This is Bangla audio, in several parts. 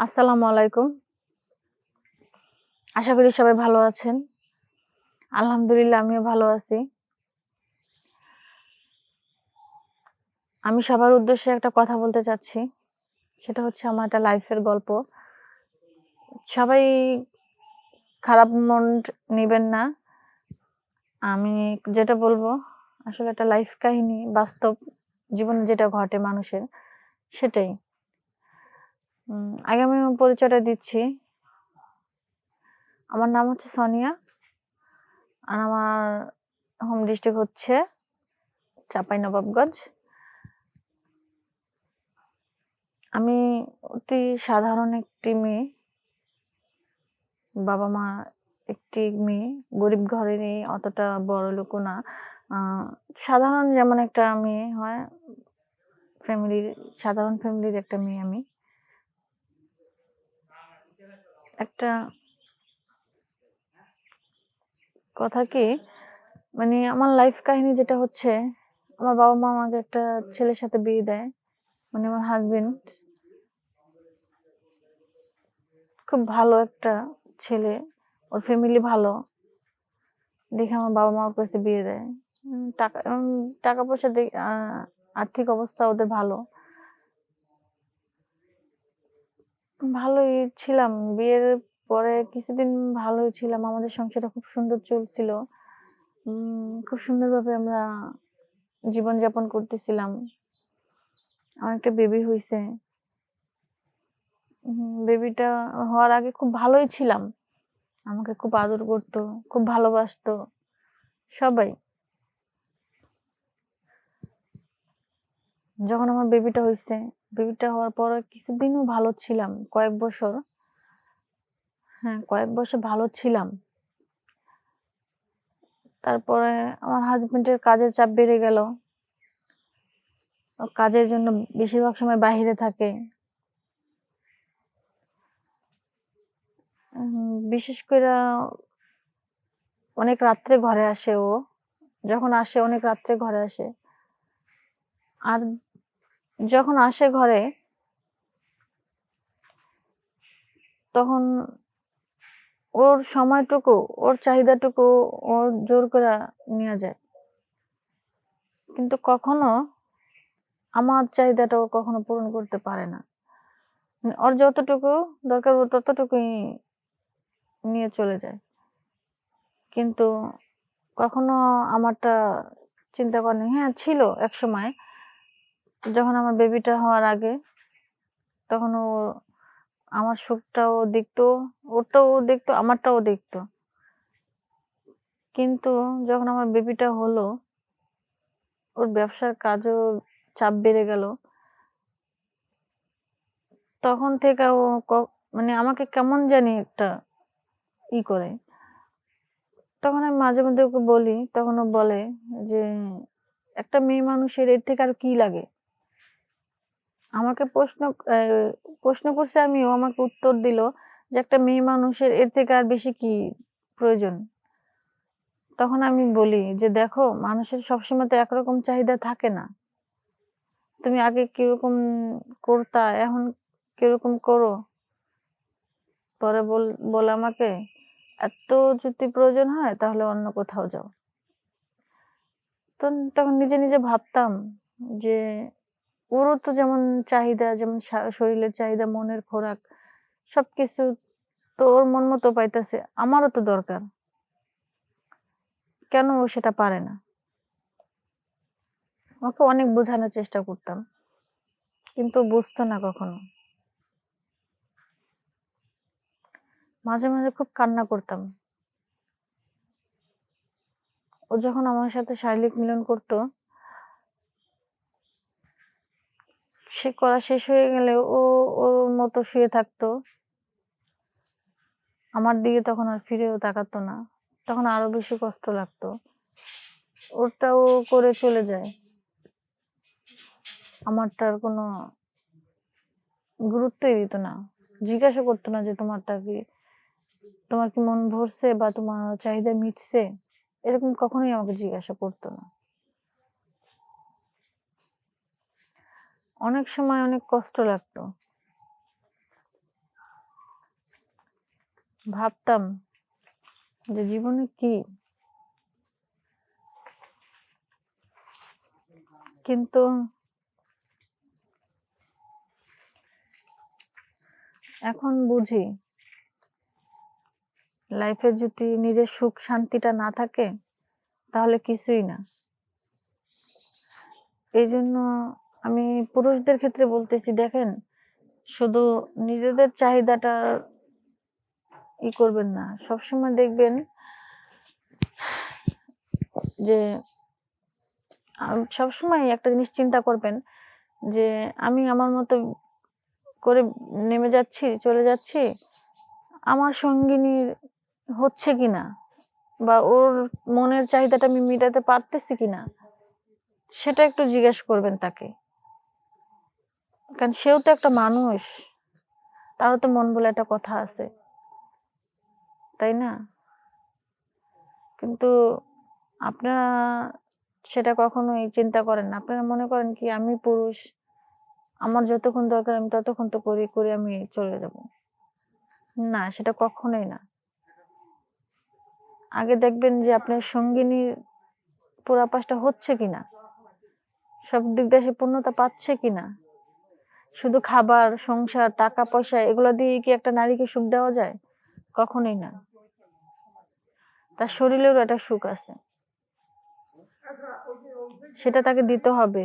আসসালামু আলাইকুম। আশা করি সবাই ভালো আছেন। আলহামদুলিল্লাহ, আমিও ভালো আছি। আমি সবার উদ্দেশ্যে একটা কথা বলতে চাচ্ছি। সেটা হচ্ছে আমার একটা লাইফের গল্প। সবাই খারাপ মন নেবেন না। আমি যেটা বলব, আসলে একটা লাইফ কাহিনী, বাস্তব জীবনে যেটা ঘটে মানুষের, সেটাই। আগে আমি পরিচয়টা দিচ্ছি। আমার নাম হচ্ছে সোনিয়া আর আমার হোম ডিস্ট্রিক্ট হচ্ছে চাপাই নবাবগঞ্জ। আমি অতি সাধারণ একটি মেয়ে। বাবা মা একটি মেয়ে। গরিব ঘরেরই অতটা বড় লোকও না। সাধারণ যেমন একটা মেয়ে হয় ফ্যামিলির সাধারণ ফ্যামিলির একটা মেয়ে আমি। একটা কথা কি মানে আমার লাইফ কাহিনী যেটা হচ্ছে, আমার বাবা মা আমাকে একটা ছেলের সাথে বিয়ে দেয় মানে আমার হাজবেন্ড খুব ভালো একটা ছেলে, ওর ফ্যামিলি ভালো, দেখে আমার বাবা মা ওর কাছে বিয়ে দেয়। টাকা টাকা পয়সা দেখ- আর্থিক অবস্থা ওদের ভালো। ভালোই ছিলাম। বিয়ের পরে কিছুদিন ভালোই ছিলাম। আমাদের সংসারটা খুব সুন্দর চলছিল। খুব সুন্দরভাবে আমরা জীবনযাপন করতেছিলাম। আমার একটা বেবি হয়েছে বেবিটা হওয়ার আগে খুব ভালোই ছিলাম। আমাকে খুব আদর করতো, খুব ভালোবাসতো সবাই। যখন আমার বেবিটা হয়েছে বেবিটা হওয়ার পর কিছুদিনও ভালো ছিলাম, কয়েক বছর। হ্যাঁ কয়েক বছর ভালো ছিলাম। তারপরে আমার হাজবেন্ডের কাজের চাপ বেড়ে গেল। কাজের জন্য বেশিরভাগ সময় বাইরে থাকে। বিশেষ করে অনেক রাত্রে ঘরে আসে ও। যখন আসে অনেক রাত্রে ঘরে আসে। আর যখন আসে ঘরে, তখন ওর সময়টুকু, ওর চাহিদাটুকু ও জোর করে নিয়ে যায়। কিন্তু কখনো আমার চাহিদাটা ও কখনো পূরণ করতে পারে না। ওর যতটুকু দরকার, ও ততটুকুই নিয়ে চলে যায়। কিন্তু কখনো আমারটা চিন্তা করেনি। হ্যাঁ ছিল এক সময় যখন আমার বেবিটা হওয়ার আগে, তখন ও আমার সুখটাও দেখতো, ওরটাও দেখতো, আমারটাও দেখতো। কিন্তু যখন আমার বেবিটা হলো, ওর ব্যবসার কাজও চাপ বেড়ে গেল। তখন থেকে ও মানে আমাকে কেমন জানি একটা ই করে। তখন আমি মাঝে মধ্যে ওকে বলি, তখন ও বলে যে, একটা মেয়ে মানুষের এর থেকে আর কি লাগে? আমাকে প্রশ্ন প্রশ্ন করছে আমি ও আমাকে উত্তর দিল যে একটা মেয়ে মানুষের এর থেকে আর বেশি কি প্রয়োজন? তখন আমি বলি যে দেখো, মানুষের সবসময় তো একরকম চাহিদা থাকে না। তুমি আগে কীরকম করতা, এখন কীরকম করো? পরে বল, বলে আমাকে, এত যদি প্রয়োজন হয় তাহলে অন্য কোথাও যাও। তো তখন নিজে নিজে ভাবতাম যে ওরও তো যেমন চাহিদা, যেমন শরীরের চাহিদা, মনের খোরাক, সবকিছু তো ওর মন মতো পাইতেছে। আমারও তো দরকার। কেন ও সেটা পারে না? ওকে অনেক বোঝানোর চেষ্টা করতাম, কিন্তু বুঝতো না কখনো। মাঝে মাঝে খুব কান্না করতাম। ও যখন আমার সাথে শারীরিক মিলন করতো সে করা শেষ হয়ে গেলে ও, ওর মতো শুয়ে থাকতো। আমার দিকে তখন আর ফিরেও তাকাতো না। তখন আরও বেশি কষ্ট লাগতো। ওরটাও করে চলে যায়। আমারটার কোনো গুরুত্বই দিত না। জিজ্ঞাসা করতো না যে তোমারটা কি, তোমার কি মন ভরছে বা তোমার চাহিদা মিটছে? এরকম কখনোই আমাকে জিজ্ঞাসা করতো না। অনেক সময় অনেক কষ্ট লাগতো। ভাবতাম যে জীবনে কি? কিন্তু এখন বুঝি লাইফে যদি নিজের সুখ শান্তিটা না থাকে, তাহলে কিছুই না। এই জন্য আমি পুরুষদের ক্ষেত্রে বলতেছি, দেখেন, শুধু নিজেদের চাহিদাটা ই করবেন না। সবসময় দেখবেন যে সবসময় একটা জিনিস চিন্তা করবেন যে, আমি আমার মতো করে নেমে যাচ্ছি, চলে যাচ্ছি, আমার সঙ্গিনীর হচ্ছে কিনা? বা ওর মনের চাহিদাটা আমি মেটাতে পারতেছি কিনা? সেটা একটু জিজ্ঞেস করবেন তাকে। কারণ সেও তো একটা মানুষ। তারও তো মন বলে একটা কথা আছে। তাই না? কিন্তু আপনারা সেটা কখনোই চিন্তা করেন না। আপনারা মনে করেন কি, আমি পুরুষ, আমার যতক্ষণ দরকার আমি ততক্ষণ তো করি, করে আমি চলে যাব। না, সেটা কখনোই না। আগে দেখবেন যে আপনার সঙ্গিনীর পুরাপাশটা হচ্ছে কিনা? সব দিক সে পূর্ণতা পাচ্ছে কিনা? শুধু খাবার, সংসার, টাকা, পয়সা, এগুলো দিয়ে কি একটা নারীকে সুখ দেওয়া যায়? কখনোই না। তার শরীরেরও একটা সুখ আছে। সেটা তাকে দিতে হবে।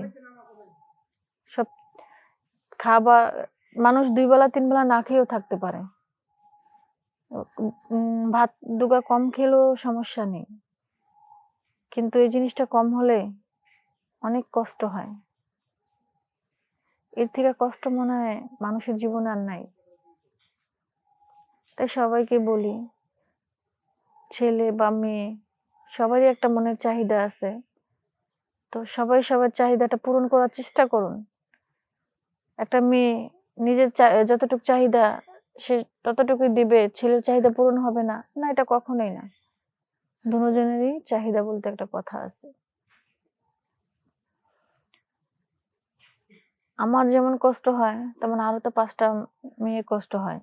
সব খাবার, মানুষ দুই বেলা, তিন বেলা না খেয়েও থাকতে পারে। ভাত দুগা কম খেলেও সমস্যা নেই। কিন্তু এই জিনিসটা কম হলে অনেক কষ্ট হয়। এর থেকে কষ্ট মনে হয় মানুষের জীবনে আর নাই। তাই সবাইকে বলি, ছেলে বা মেয়ে, সবারই একটা মনের চাহিদা আছে। তো সবাই সবার চাহিদাটা পূরণ করার চেষ্টা করুন। একটা মেয়ে নিজের যতটুকু চাহিদা সে ততটুকুই দিবে, ছেলের চাহিদা পূরণ হবে না। না, এটা কখনোই না। দুজনেরই চাহিদা বলতে একটা কথা আছে। আমার যেমন কষ্ট হয়, তেমন আরও তো পাঁচটা মেয়ের কষ্ট হয়।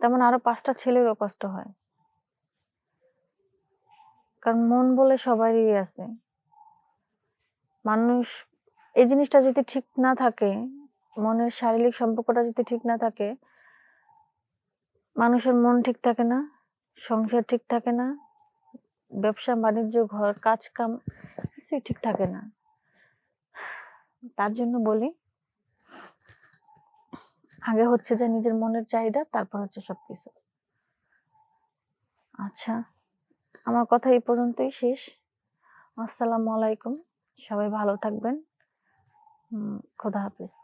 তেমন আরও পাঁচটা ছেলেরও কষ্ট হয়। কারণ মন বলে সবারই আছে। মানুষ, এই জিনিসটা যদি ঠিক না থাকে, মনের শারীরিক সম্পর্কটা যদি ঠিক না থাকে, মানুষের মন ঠিক থাকে না, সংসার ঠিক থাকে না, ব্যবসা, বাণিজ্য, ঘর, কাজ, কাম, কিছুই ঠিক থাকে না। তার জন্য বলি, আগে হচ্ছে যে নিজের মনের চাহিদা, তারপর হচ্ছে সবকিছু। আচ্ছা আমার কথা এই পর্যন্তই শেষ। আসসালামু আলাইকুম, সবাই ভালো থাকবেন। খোদা হাফিজ।